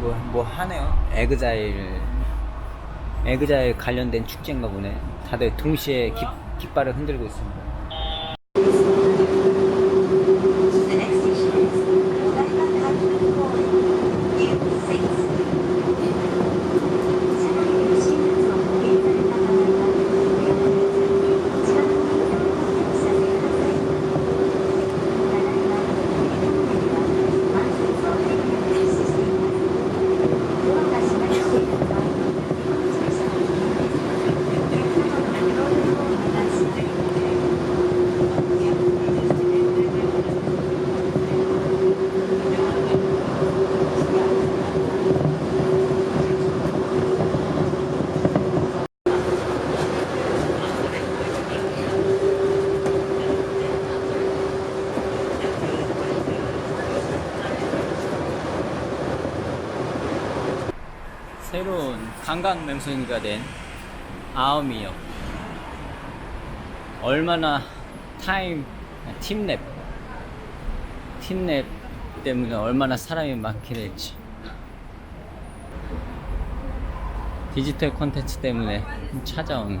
뭐, 뭐 하네요. 에그자일, 에그자일 관련된 축제인가 보네. 다들 동시에 깃, 깃발을 흔들고 있습니다. 새로운 관광 명소가 된 아오미역. 얼마나 타임, 팀랩. 팀랩 때문에 얼마나 사람이 많게 될지. 디지털 콘텐츠 때문에 찾아온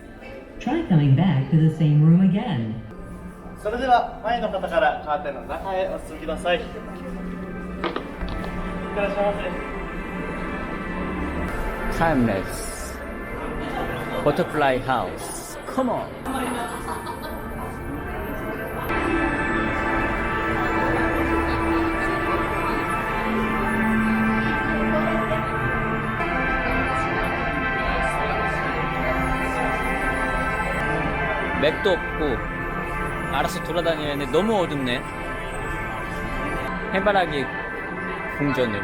coming back to the same room again. それでは前の方からカーテンの中へお進みください。いらっしゃいませ。タイムレス。Butterfly House。Come on! 맵도 없고 알아서 돌아다니는데 너무 어둡네. 해바라기 궁전으로.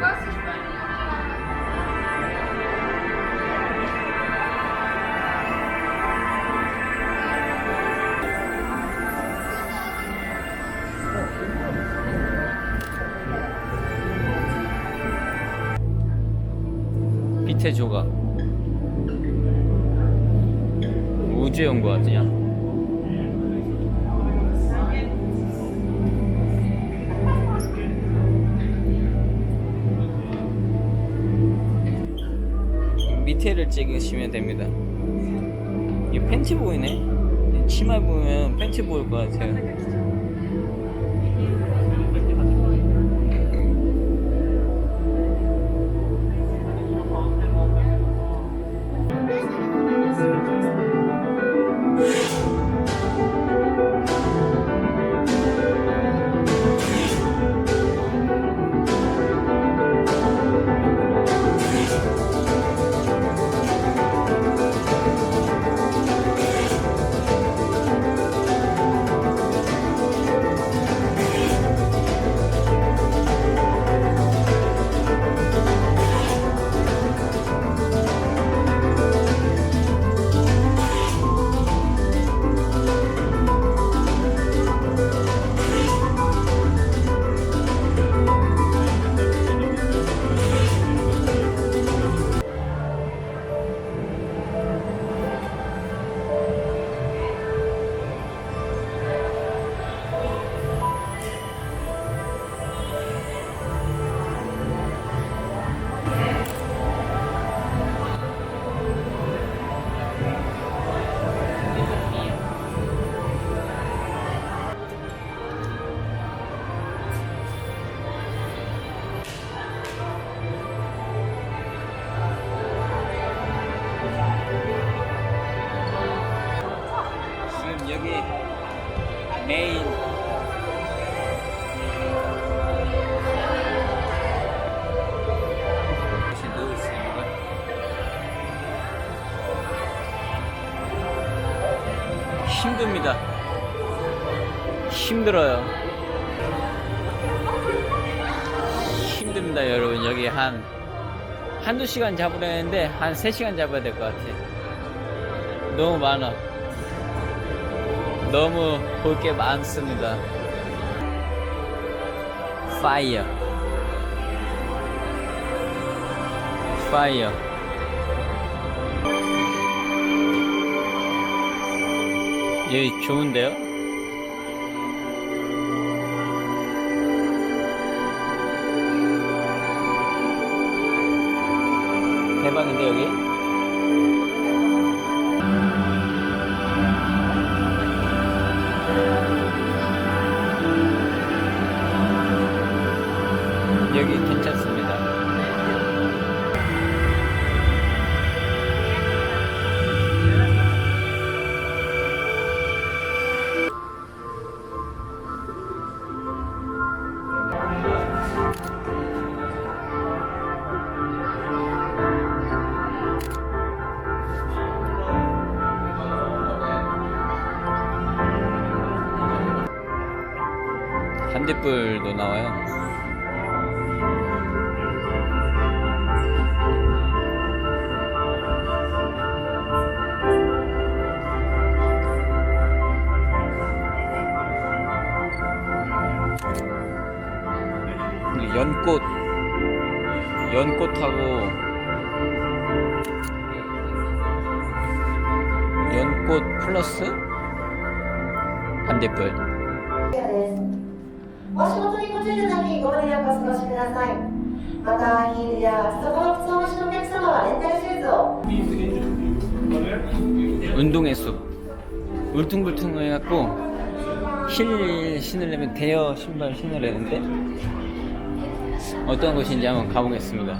밑에 조각 우주 연구원이 야 밑에를 찍으시면 됩니다. 이 팬티 보이네? 치마 보면 팬티 보일 것 같아요 힘들어요. 힘듭니다, 여러분. 여기 한, 한두 시간 잡으려는데, 한 세 시간 잡아야 될 것 같아. 너무 많아. 너무 볼 게 많습니다. 파이어. 파이어. 여기 좋은데요? 대박인데 여기? 반딧불도 나와요. 연꽃, 연꽃하고 연꽃 플러스 반딧불. お仕事にご注意のためにご迷惑をお過ごしください。また、ヒールや裾の靴をお持ちのお客様はレンタルシューズを 운동의 숲 울퉁불퉁 해갖고 힐 신으려면 대여 신발 신으려 했는데 어떤 곳인지 한번 가보겠습니다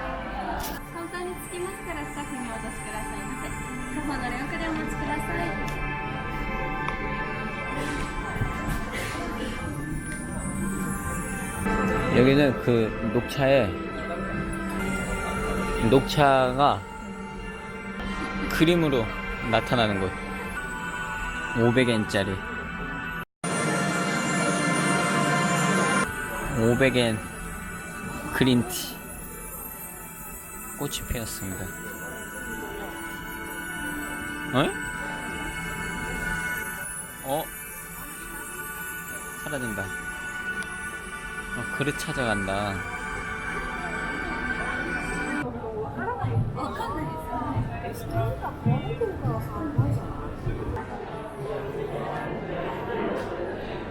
カホの両手でお持ちください 여기는 그 녹차에 녹차가 그림으로 나타나는 곳 500엔짜리 500엔 그린티 꽃이 피었습니다 어? 어? 사라진다 어, 그릇 찾아간다.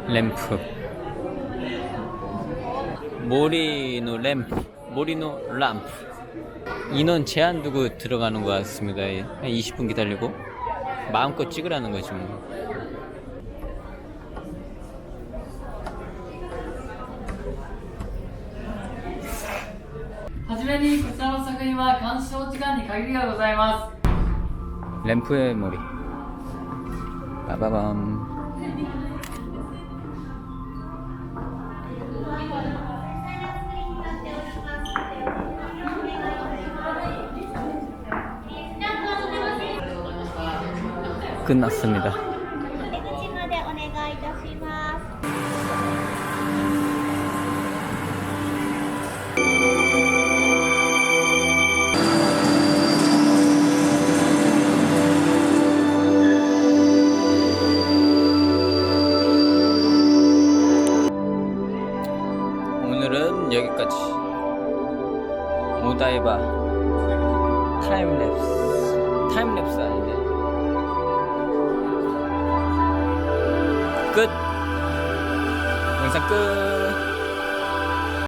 램프. 모리노 램프. 모리노 람프. 인원 제한 두고 들어가는 것 같습니다. 예. 한 20분 기다리고 마음껏 찍으라는 거지 뭐. はじめにこちらの作品は鑑賞時間に限りがございます 램프의 머리. 빠바밤. 끝났습니다. 모다이바 타임랩스. 타임랩스 아니 끝. 영상 끝